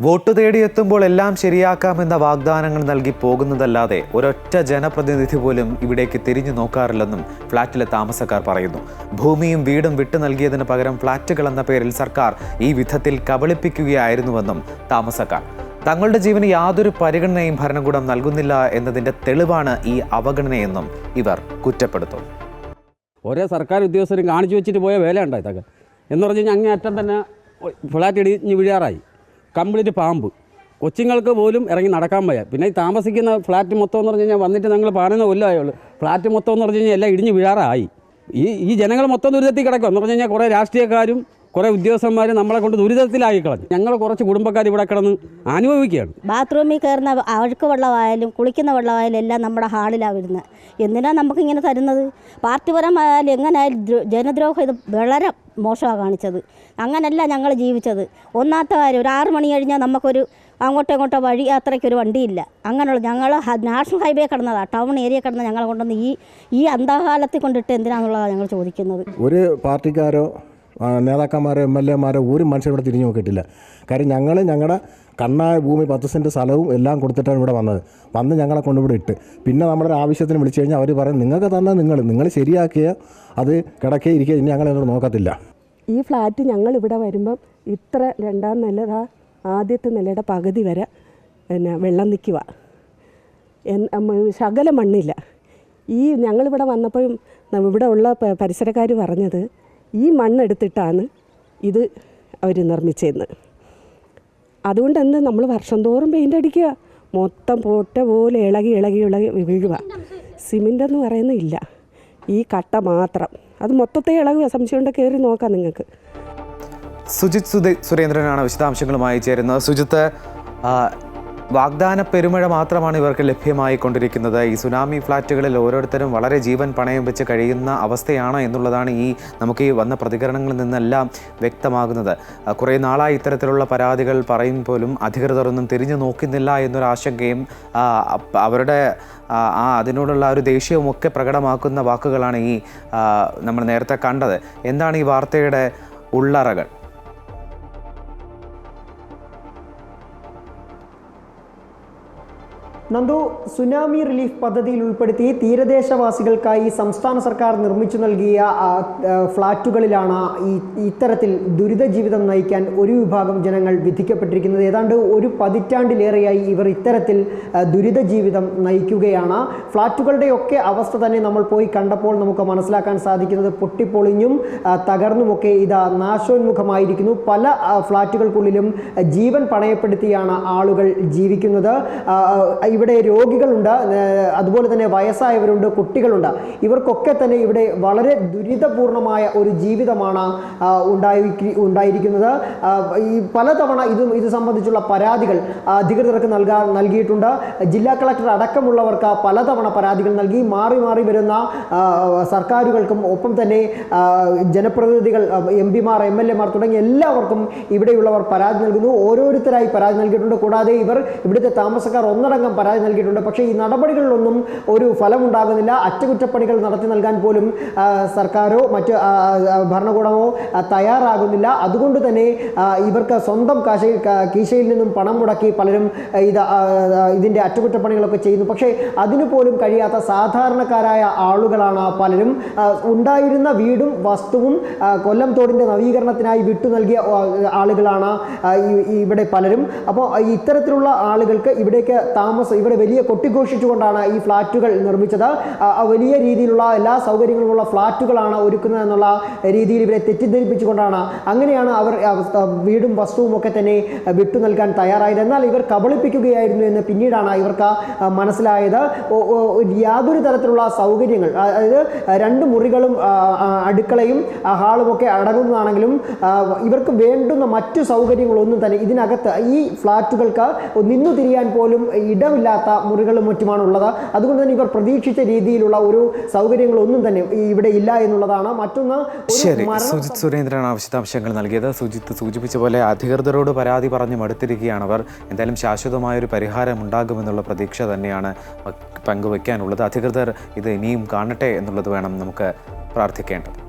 Vote തേടിയെത്തുമ്പോൾ എല്ലാം ശരിയാക്കാമെന്ന വാഗ്ദാനങ്ങൾ നൽകി പോകുന്നതല്ലാതെ ഒരൊറ്റ ജനപ്രതിനിധി പോലും ഇവിടേക്ക് തിരിഞ്ഞു നോക്കാറില്ലെന്നും ഫ്ളാറ്റിലെ താമസക്കാർ പറയുന്നു. ഭൂമിയും വീടും വിട്ടു നൽകിയതിന് പകരം ഫ്ളാറ്റുകൾ എന്ന പേരിൽ സർക്കാർ ഈ വിധത്തിൽ കബളിപ്പിക്കുകയായിരുന്നുവെന്നും താമസക്കാർ. തങ്ങളുടെ ജീവന് യാതൊരു പരിഗണനയും ഭരണകൂടം നൽകുന്നില്ല എന്നതിന്റെ തെളിവാണ് ഈ അവഗണനയെന്നും ഇവർ കുറ്റപ്പെടുത്തും ഓരോ സർക്കാർ ഉദ്യോഗസ്ഥരും കാണിച്ചു വെച്ചിട്ട് പോയ വേല ഉണ്ടായി എന്ന് പറഞ്ഞു കഴിഞ്ഞാൽ അങ്ങേ അറ്റം തന്നെ ഫ്ളാറ്റ് ഇടിഞ്ഞ് വീഴാറായി. കംപ്ലീറ്റ് പാമ്പ്. കൊച്ചുങ്ങൾക്ക് പോലും ഇറങ്ങി നടക്കാൻ വയ്യ. പിന്നെ ഈ താമസിക്കുന്ന ഫ്ലാറ്റ് മൊത്തം എന്ന് പറഞ്ഞു കഴിഞ്ഞാൽ വന്നിട്ട് ഞങ്ങൾ പതിനൊന്ന് കൊല്ലമായുള്ളൂ ഫ്ലാറ്റ് മൊത്തം എന്ന് പറഞ്ഞു കഴിഞ്ഞാൽ എല്ലാം ഇടിഞ്ഞ് വീഴാറായി. ഈ ഈ ജനങ്ങൾ മൊത്തം ദുരിതത്തിൽ കിടക്കും. എന്ന് പറഞ്ഞു കഴിഞ്ഞാൽ കുറേ രാഷ്ട്രീയക്കാരും കുറേ ഉദ്യോഗസ്ഥന്മാരും നമ്മളെ കൊണ്ട് ദുരിതത്തിലാക്കി കളഞ്ഞു. ഞങ്ങൾ കുറച്ച് കുടുംബക്കാർ ഇവിടെ കിടന്ന് അനുഭവിക്കുകയാണ്. ബാത്റൂമിൽ കയറുന്ന അഴുക്ക് വെള്ളമായാലും കുളിക്കുന്ന വെള്ളമായാലും എല്ലാം നമ്മുടെ ഹാളിലാണ് വരുന്നത്. എന്തിനാണ് നമുക്ക് ഇങ്ങനെ തരുന്നത് പാർട്ടിപരമായാലും എങ്ങനെയായാലും ദ്രോ- ജനദ്രോഹം ഇത് വളരെ മോശമാണ് കാണിച്ചത്. അങ്ങനല്ല ഞങ്ങൾ ജീവിച്ചത്. ഒന്നാമത്തെ കാര്യം ഒരു ആറ് മണി കഴിഞ്ഞാൽ നമുക്കൊരു അങ്ങോട്ടോ ഇങ്ങോട്ടോ വഴി യാത്രയ്ക്ക് ഒരു വണ്ടിയില്ല. അങ്ങനെയുള്ള ഞങ്ങൾ നാഷണൽ ഹൈവേ കിടന്നതാണ് ടൗൺ ഏരിയ കിടന്ന ഞങ്ങളെ കൊണ്ടുവന്ന് ഈ ഈ അന്തകാലത്തിൽ കൊണ്ടിട്ട് എന്തിനാണെന്നുള്ളതാണ് ഞങ്ങൾ ചോദിക്കുന്നത്. ഒരു പാർട്ടിക്കാരോ നേതാക്കന്മാരോ എം എൽ എമാരെ ഒരു മനുഷ്യർ ഇവിടെ തിരിഞ്ഞു നോക്കിയിട്ടില്ല. കാര്യം ഞങ്ങൾ ഞങ്ങളുടെ കണ്ണായ ഭൂമി പത്ത് സെന്റ് സ്ഥലവും എല്ലാം കൊടുത്തിട്ടാണ് ഇവിടെ വന്നത്. വന്ന് ഞങ്ങളെ കൊണ്ടിവിടെ ഇട്ട്. പിന്നെ നമ്മുടെ ആവശ്യത്തിന് വിളിച്ചു കഴിഞ്ഞാൽ അവർ പറയും നിങ്ങൾക്ക് തന്നാൽ നിങ്ങൾ നിങ്ങൾ ശരിയാക്കിയ അത് കിടക്കേ ഇരിക്കുക ഇനി ഞങ്ങളെ എന്നോട് നോക്കത്തില്ല. ഈ ഫ്ലാറ്റ് ഞങ്ങൾ ഇവിടെ വരുമ്പം ഇത്ര രണ്ടാം നിലതാ ആദ്യത്തെ നിലയുടെ പകുതി വരെ പിന്നെ വെള്ളം നിൽക്കുക ശകല മണ്ണില്ല. ഈ ഞങ്ങളിവിടെ വന്നപ്പോഴും ഇവിടെ ഉള്ള പരിസരക്കാർ പറഞ്ഞത് ഈ മണ്ണെടുത്തിട്ടാണ് ഇത് അവർ നിർമ്മിച്ചതെന്ന് അതുകൊണ്ട് എന്ത് നമ്മൾ വർഷം തോറും പെയിന്റ് അടിക്കുക. മൊത്തം പോട്ട പോലെ ഇളകി ഇളകി ഇളകി വീഴുക. സിമെന്റ് എന്ന് പറയുന്നില്ല ഈ കട്ട മാത്രം. അത് മൊത്തത്തെ ഇളകുക. സംശയം കൊണ്ട് കയറി നോക്കാം നിങ്ങൾക്ക്. സുജിത് സുരേന്ദ്രനാണ് വിശദാംശങ്ങളുമായി ചേരുന്നത്. സുജിത്ത് വാഗ്ദാന പെരുമഴ മാത്രമാണ് ഇവർക്ക് ലഭ്യമായി കൊണ്ടിരിക്കുന്നത് ഈ സുനാമി ഫ്ലാറ്റുകളിൽ ഓരോരുത്തരും വളരെ ജീവൻ പണയം വെച്ച് കഴിയുന്ന അവസ്ഥയാണ് എന്നുള്ളതാണ് ഈ നമുക്ക് ഈ വന്ന പ്രതികരണങ്ങളിൽ നിന്നെല്ലാം വ്യക്തമാകുന്നത്. കുറേ നാളായി ഇത്തരത്തിലുള്ള പരാതികൾ പറയും പോലും അധികൃതരൊന്നും തിരിഞ്ഞു നോക്കുന്നില്ല എന്നൊരു ആശങ്കയും അവരുടെ ആ അതിനോടുള്ള ഒരു ദേഷ്യവും ഒക്കെ പ്രകടമാക്കുന്ന വാക്കുകളാണ് ഈ നമ്മൾ നേരത്തെ കണ്ടത്. എന്താണ് ഈ വാർത്തയുടെ ഉള്ളറകൾ? നന്ദു സുനാമി റിലീഫ് പദ്ധതിയിൽ ഉൾപ്പെടുത്തി തീരദേശവാസികൾക്കായി സംസ്ഥാന സർക്കാർ നിർമ്മിച്ചു നൽകിയ ഫ്ളാറ്റുകളിലാണ് ഈ ഇത്തരത്തിൽ ദുരിത ജീവിതം നയിക്കാൻ ഒരു വിഭാഗം ജനങ്ങൾ വിധിക്കപ്പെട്ടിരിക്കുന്നത്. ഏതാണ്ട് ഒരു പതിറ്റാണ്ടിലേറെയായി ഇവർ ഇത്തരത്തിൽ ദുരിത ജീവിതം നയിക്കുകയാണ്. ഫ്ളാറ്റുകളുടെയൊക്കെ അവസ്ഥ തന്നെ നമ്മൾ പോയി കണ്ടപ്പോൾ നമുക്ക് മനസ്സിലാക്കാൻ സാധിക്കുന്നത് പൊട്ടിപ്പൊളിഞ്ഞും തകർന്നുമൊക്കെ ഇത് നാശോന്മുഖമായിരിക്കുന്നു. പല ഫ്ളാറ്റുകൾക്കുള്ളിലും ജീവൻ പണയപ്പെടുത്തിയാണ് ആളുകൾ ജീവിക്കുന്നത്. ഇവിടെ രോഗികളുണ്ട് അതുപോലെ തന്നെ വയസ്സായവരുണ്ട് കുട്ടികളുണ്ട്. ഇവർക്കൊക്കെ തന്നെ ഇവിടെ വളരെ ദുരിതപൂർണമായ ഒരു ജീവിതമാണ് ഉണ്ടായി ഉണ്ടായിരിക്കുന്നത്. ഈ പലതവണ ഇത് ഇത് സംബന്ധിച്ചുള്ള പരാതികൾ അധികൃതർക്ക് നൽകാൻ നൽകിയിട്ടുണ്ട്. ജില്ലാ കളക്ടർ അടക്കമുള്ളവർക്ക് പലതവണ പരാതികൾ നൽകി മാറി മാറി വരുന്ന സർക്കാരുകൾക്കും ഒപ്പം തന്നെ ജനപ്രതിനിധികൾ എം പിമാർ എം എൽ എമാർ തുടങ്ങിയ എല്ലാവർക്കും ഇവിടെയുള്ളവർ പരാതി നൽകുന്നു. ഓരോരുത്തരായി പരാതി നൽകിയിട്ടുണ്ട്. കൂടാതെ ഇവർ ഇവിടുത്തെ താമസക്കാർ ഒന്നടങ്കം പരാതി നൽകിയിട്ടുണ്ട്. പക്ഷേ ഈ നടപടികളിലൊന്നും ഒരു ഫലമുണ്ടാകുന്നില്ല. അറ്റകുറ്റപ്പണികൾ നടത്തി നൽകാൻ പോലും സർക്കാരോ മറ്റ് ഭരണകൂടമോ തയ്യാറാകുന്നില്ല. അതുകൊണ്ട് തന്നെ ഇവർക്ക് സ്വന്തം കാശ കീശയിൽ നിന്നും പണം മുടക്കി പലരും ഇത് ഇതിന്റെ അറ്റകുറ്റപ്പണികളൊക്കെ ചെയ്യുന്നു. പക്ഷേ അതിനു പോലും കഴിയാത്ത സാധാരണക്കാരായ ആളുകളാണ് പലരും. ഉണ്ടായിരുന്ന വീടും വസ്തുവും കൊല്ലം തോടിന്റെ നവീകരണത്തിനായി വിട്ടു നൽകിയ ആളുകളാണ് ഇവിടെ പലരും. അപ്പോൾ ഇത്തരത്തിലുള്ള ആളുകൾക്ക് ഇവിടേക്ക് താമസം ഇവിടെ വലിയ കൊട്ടിഘോഷിച്ചുകൊണ്ടാണ് ഈ ഫ്ലാറ്റുകൾ നിർമ്മിച്ചത്. വലിയ രീതിയിലുള്ള എല്ലാ സൗകര്യങ്ങളുമുള്ള ഫ്ലാറ്റുകളാണ് ഒരുക്കുന്നത് എന്നുള്ള രീതിയിൽ ഇവരെ തെറ്റിദ്ധരിപ്പിച്ചുകൊണ്ടാണ് അങ്ങനെയാണ് അവർ വീടും വസ്തുവും ഒക്കെ തന്നെ വിട്ടു നൽകാൻ തയ്യാറായത്. എന്നാൽ ഇവർ കബളിപ്പിക്കുകയായിരുന്നു എന്ന് പിന്നീടാണ് ഇവർക്ക് മനസ്സിലായത്. യാതൊരു തരത്തിലുള്ള സൗകര്യങ്ങൾ അതായത് രണ്ട് മുറികളും അടുക്കളയും ഹാളും ഒക്കെ അടങ്ങുന്നതാണെങ്കിലും ഇവർക്ക് വേണ്ടുന്ന മറ്റു സൗകര്യങ്ങളൊന്നും തന്നെ ഇതിനകത്ത് ഈ ഫ്ലാറ്റുകൾക്ക് നിന്നു തിരിയാൻ പോലും ഇടമില്ലാത്ത മുറികളും മറ്റുമാണ് ഉള്ളത്. അതുകൊണ്ട് തന്നെ ഇവർ പ്രതീക്ഷിച്ച രീതിയിലുള്ള ഒരു സൗകര്യങ്ങളൊന്നും തന്നെ ഇവിടെ ഇല്ല എന്നുള്ളതാണ്. മറ്റൊന്ന് ശരി സുജിത് സുരേന്ദ്രനാണ് വിശദാംശങ്ങൾ നൽകിയത്. സുജിത്ത് സൂചിപ്പിച്ച പോലെ അധികൃതരോട് പരാതി പറഞ്ഞ് മടുത്തിരിക്കുകയാണ് അവർ. എന്തായാലും ശാശ്വതമായൊരു പരിഹാരം ഉണ്ടാകുമെന്നുള്ള പ്രതീക്ഷ തന്നെയാണ് പങ്കുവയ്ക്കാനുള്ളത് അധികൃതർ ഇത് ഇനിയും കാണട്ടെ എന്നുള്ളത് വേണം നമുക്ക് പ്രാർത്ഥിക്കേണ്ടത്.